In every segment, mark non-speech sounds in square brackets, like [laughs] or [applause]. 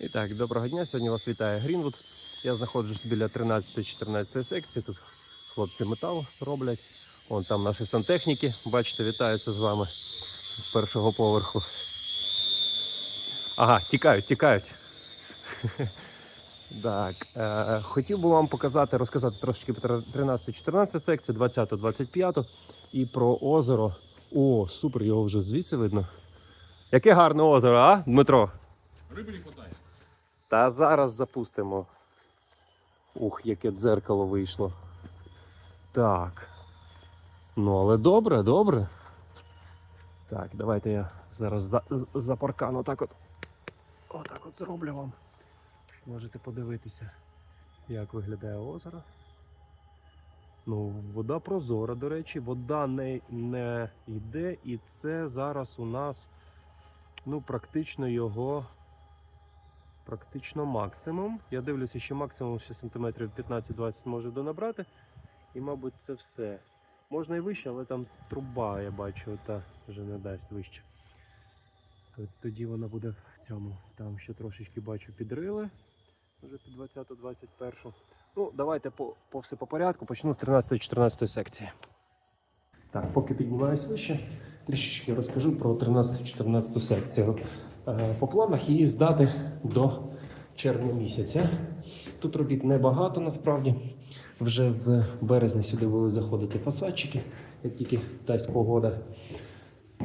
І так, доброго дня. Сьогодні вас вітає Грінвуд. Я знаходжусь біля 13-14 секції. Тут хлопці метал роблять. Вон там наші сантехніки. Бачите, вітаються з вами з першого поверху. Ага, тікають, тікають. [laughs] Так, е, хотів би вам показати, розказати трошечки про 13-14 секцію, 20-25 і про озеро. О, супер, його вже звідси видно. Яке гарне озеро, а, Дмитро? Риби не хватає. Та зараз запустимо. Ух, яке дзеркало вийшло. Так. Ну, але добре, добре. Так, давайте я зараз за, за паркан отак от. Отак от зроблю вам. Можете подивитися, як виглядає озеро. Ну, вода прозора, до речі, вода не, не йде, і це зараз у нас ну, практично його практично максимум. Я дивлюся, що максимум ще сантиметрів 15-20 може донабрати. І, мабуть, це все. Можна і вище, але там труба, я бачу, та вже не дасть вище. Тоді вона буде в цьому. Там ще трошечки бачу підрили. Вже під 20-21. Ну, давайте по, по все по порядку. Почну з 13-14 секції. Так, поки піднімаюсь вище, трішечки розкажу про 13-14 секцію. Е, По планах її здати до червня місяця. Тут робіт небагато насправді. Вже з березня сюди будуть заходити фасадчики, як тільки дасть погода.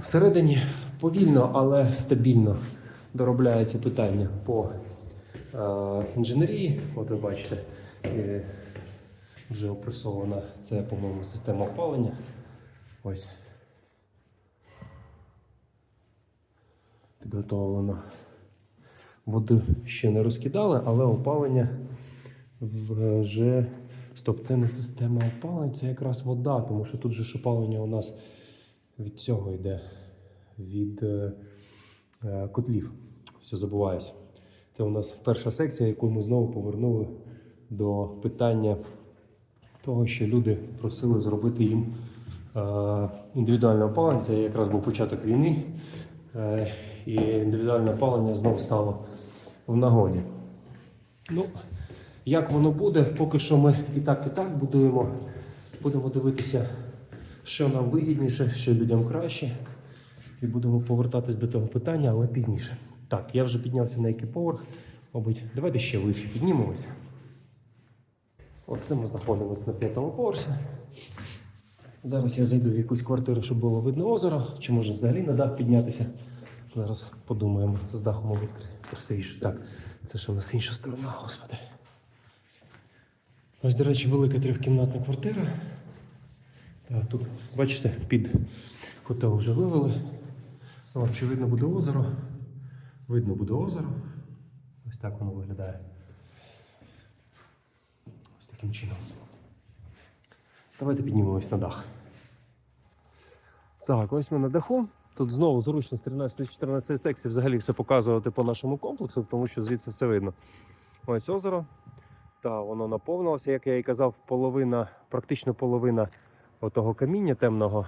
Всередині повільно, але стабільно доробляється питання по е, інженерії. От ви бачите, е, вже опресована це, по-моєму, система опалення. Ось. Підготовлено. Воду ще не розкидали, але опалення вже. Стоп, це не система опалення, це якраз вода, тому що тут же ж опалення у нас від цього йде, від е, е, котлів. Все забуваюся. Це у нас перша секція, яку ми знову повернули до питання того, що люди просили зробити їм е, індивідуальне опалення. Це якраз був початок війни, і індивідуальне опалення знову стало в нагоді. Ну, як воно буде, поки що ми і так, і так будуємо. Будемо дивитися, що нам вигідніше, що людям краще. І будемо повертатись до того питання, але пізніше. Так, я вже піднявся на який поверх. Мабуть, давайте ще вище піднімемося. Оце ми знаходимося на п'ятому поверсі. Зараз я зайду в якусь квартиру, щоб було видно озеро, чи може взагалі на дах піднятися. Зараз подумаємо, з дахом мабуть. Так, це ще у нас інша сторона, господи. Ось, до речі, велика трьохкімнатна квартира. Так, тут, бачите, під котел вже вивели. Ну, Очевидно, буде озеро. Видно буде озеро. Ось так воно виглядає. Ось таким чином. Давайте піднімемось на дах. Так, ось ми на даху. Тут знову зручно з 13-14 секції взагалі все показувати по нашому комплексу, тому що звідси все видно. Ось озеро. Та воно наповнилося, як я і казав, половина, практично половина отого каміння темного,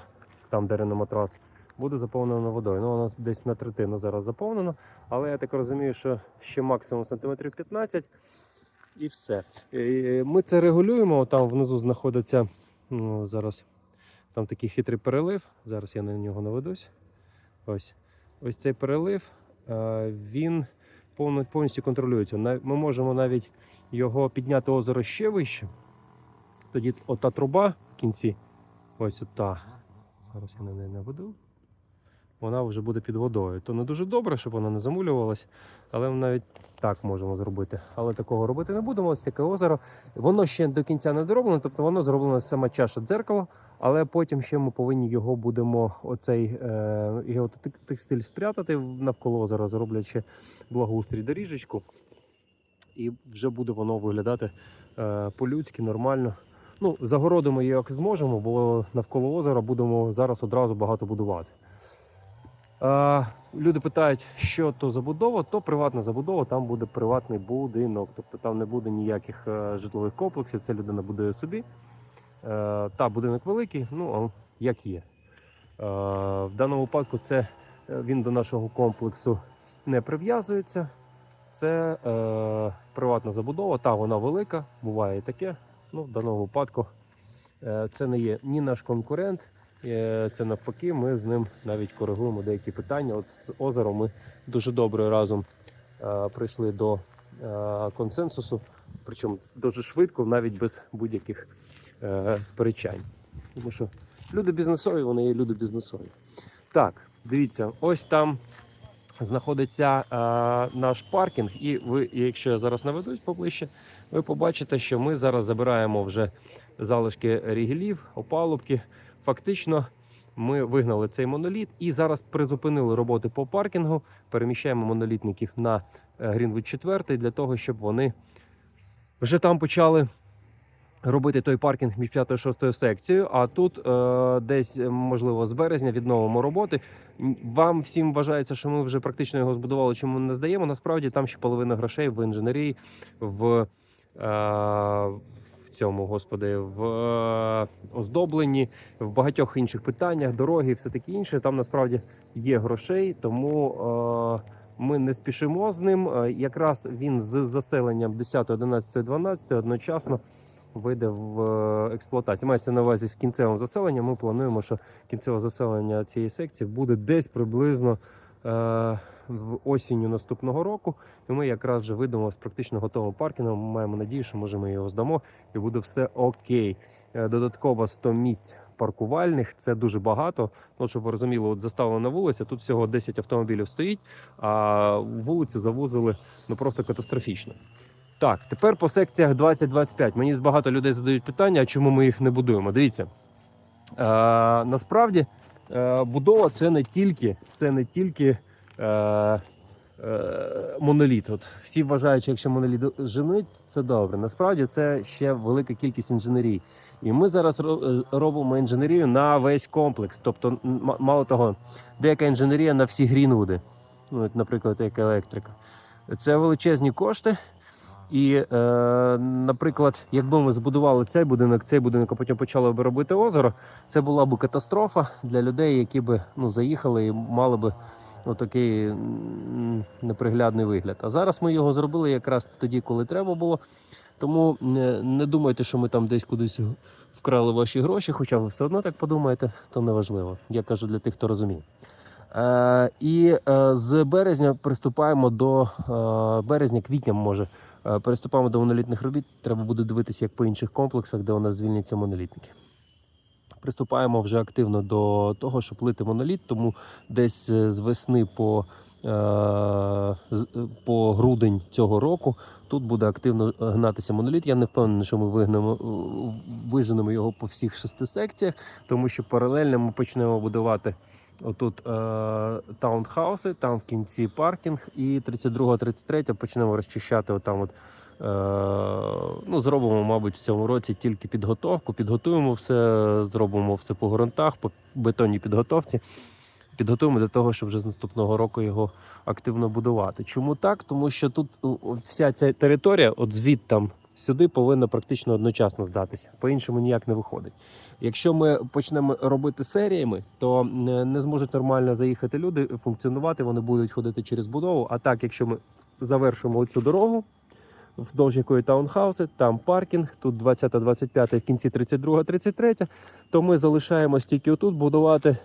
там де реноматрац, буде заповнено водою. Ну, воно десь на третину зараз заповнено, але я так розумію, що ще максимум сантиметрів 15 і все. Е, Ми це регулюємо. Там внизу знаходиться ну, зараз там такий хитрий перелив. Зараз я на нього наведусь. Ось, ось цей перелив, е, він повністю контролюється. Ми можемо навіть його підняти озеро ще вище. Тоді ота труба в кінці, ось ота. Зараз я на неї наведу. Вона вже буде під водою. То не дуже добре, щоб вона не замулювалась, але ми навіть так можемо зробити. Але такого робити не будемо. Ось таке озеро. Воно ще до кінця не дороблено, тобто воно зроблено сама чаша дзеркало, але потім ще ми повинні його будемо оцей е, його текстиль спрятати навколо озера, зроблять ще благоустрій доріжечку і вже буде воно виглядати е, по-людськи, нормально. Ну, загородимо її як зможемо, бо навколо озера будемо зараз одразу багато будувати. Люди питають, що то забудова, то приватна забудова, там буде приватний будинок. Тобто там не буде ніяких е, житлових комплексів, це людина будує собі. Е, та будинок великий, ну як є. Е, в даному випадку це він до нашого комплексу не прив'язується. Це е, приватна забудова. Та вона велика, буває і таке. Ну, в даному випадку е, це не є ні наш конкурент, це навпаки, ми з ним навіть коригуємо деякі питання. От з озером ми дуже добре разом е, прийшли до е, консенсусу, причому дуже швидко, навіть без будь-яких е, сперечань. Тому що люди бізнесові, вони є люди бізнесові. Так, дивіться, ось там знаходиться е, наш паркінг, і ви, якщо я зараз наведусь поближче, ви побачите, що ми зараз забираємо вже залишки рігелів, опалубки. Фактично, ми вигнали цей моноліт і зараз призупинили роботи по паркінгу. Переміщаємо монолітників на е, Грінвуд 4 для того, щоб вони вже там почали. Робити той паркінг між 5 і 6 секцією, а тут е, десь, е, можливо, з березня відновимо роботи. Вам всім вважається, що ми вже практично його збудували, чому не здаємо. Насправді там ще половина грошей в інженерії, в, е, в цьому, господи, в е, оздобленні, в багатьох інших питаннях, дороги і все таке інше. Там насправді є грошей, тому е, ми не спішимо з ним. Е, Якраз він з заселенням 10, 11, 12 одночасно вийде в експлуатацію. Мається на увазі з кінцевим заселенням. Ми плануємо, що кінцеве заселення цієї секції буде десь приблизно е, в осінню наступного року. І ми якраз вже вийдемо з практично готовим паркінгом. Маємо надію, що може ми його здамо і буде все окей. Е, Додатково 100 місць паркувальних це дуже багато. Ну, щоб ви розуміли, от заставлена вулиця, тут всього 10 автомобілів стоїть, а вулиці завузили ну просто катастрофічно. Так, тепер по секціях 20-25. Мені багато людей задають питання, а чому ми їх не будуємо. Дивіться, е, насправді е, будова це не тільки, це не тільки е, е, моноліт. От всі вважають, що якщо моноліт женить, це добре. Насправді це ще велика кількість інженерії. І ми зараз е, робимо інженерію на весь комплекс. Тобто, мало того, деяка інженерія на всі грінвуди, ну, наприклад, як електрика. Це величезні кошти. І, е, наприклад, якби ми збудували цей будинок, цей будинок, а потім почали б робити озеро, це була б катастрофа для людей, які би ну, заїхали і мали би отакий неприглядний вигляд. А зараз ми його зробили якраз тоді, коли треба було. Тому не, не думайте, що ми там десь кудись вкрали ваші гроші, хоча ви все одно так подумаєте, то неважливо. Я кажу для тих, хто розуміє. Е, і е, з березня приступаємо до е, березня, квітня може. Е, Переступаємо до монолітних робіт. Треба буде дивитися, як по інших комплексах, де у нас звільняться монолітники. Приступаємо вже активно до того, щоб лити моноліт, тому десь е, з весни по, е, е, по грудень цього року тут буде активно гнатися моноліт. Я не впевнений, що ми вигнемо, виженемо його по всіх шести секціях, тому що паралельно ми почнемо будувати Отут е, таунхауси, там в кінці паркінг, і 32-33 почнемо розчищати. Отам от, е, ну, зробимо, мабуть, в цьому році тільки підготовку. Підготуємо все, зробимо все по ґрунтах, по бетонній підготовці. Підготуємо для того, щоб вже з наступного року його активно будувати. Чому так? Тому що тут вся ця територія, от звідтам сюди, повинна практично одночасно здатися. По-іншому ніяк не виходить. Якщо ми почнемо робити серіями, то не не зможуть нормально заїхати люди, функціонувати, вони будуть ходити через будову. А так, якщо ми завершимо цю дорогу, вздовж якої таунхауси, там паркінг, тут 20-25, в кінці 32-33, то ми залишаємось тільки отут будувати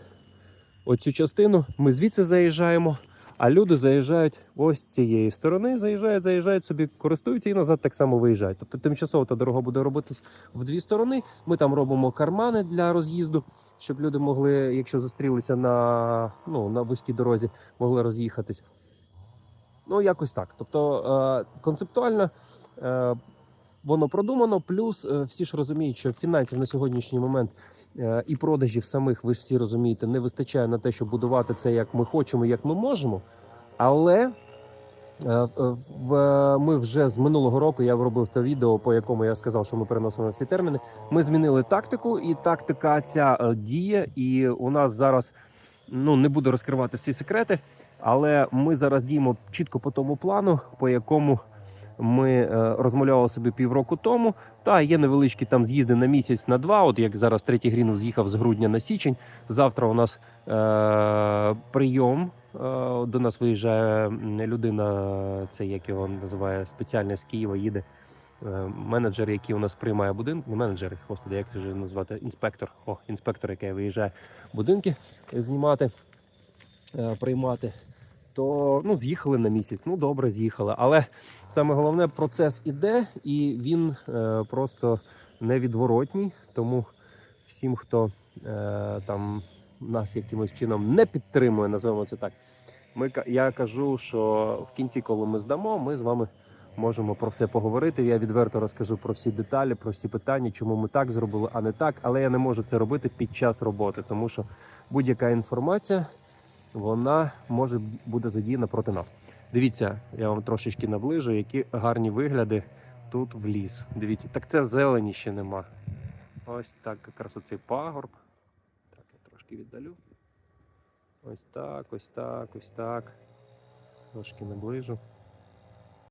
оцю частину. Ми звідси заїжджаємо. А люди заїжджають ось з цієї сторони, заїжджають, заїжджають собі, користуються і назад так само виїжджають. Тобто тимчасово та дорога буде робитись в дві сторони. Ми там робимо кармани для роз'їзду, щоб люди могли, якщо застрілися на, ну, на вузькій дорозі, могли роз'їхатись. Ну, якось так. Тобто е, концептуально е, воно продумано, плюс е, всі ж розуміють, що фінансів на сьогоднішній момент і продажів самих, ви ж всі розумієте, не вистачає на те, щоб будувати це як ми хочемо, як ми можемо. Але е, в, ми вже з минулого року я робив те відео, по якому я сказав, що ми переносимо всі терміни. Ми змінили тактику, і тактика ця е, діє. І у нас зараз ну не буду розкривати всі секрети, але ми зараз діємо чітко по тому плану, по якому ми е, розмовляли собі півроку тому. Та є невеличкі там з'їзди на місяць на два. От як зараз третій Грінус з'їхав з грудня на січень. Завтра у нас е, прийом. Е, До нас виїжджає людина, це як його називає спеціальний з Києва, їде е, менеджер, який у нас приймає будинки. Не менеджер, господи, як це вже назвати? Інспектор. О, інспектор, який виїжджає будинки знімати, е, приймати. То ну, з'їхали на місяць. Ну добре, з'їхали. Але саме головне, процес іде, і він е, просто невідворотній. Тому всім, хто е, там нас якимось чином не підтримує, назвемо це так. Ми, я кажу, що в кінці, коли ми здамо, ми з вами можемо про все поговорити. Я відверто розкажу про всі деталі, про всі питання, чому ми так зробили, а не так. Але я не можу це робити під час роботи, тому що будь-яка інформація вона може буде задіяна проти нас. Дивіться, я вам трошечки наближу, які гарні вигляди тут в ліс. Дивіться, так це зелені ще нема. Ось так, якраз оцей пагорб. Так, я трошки віддалю. Ось так, ось так, ось так. Трошки наближу.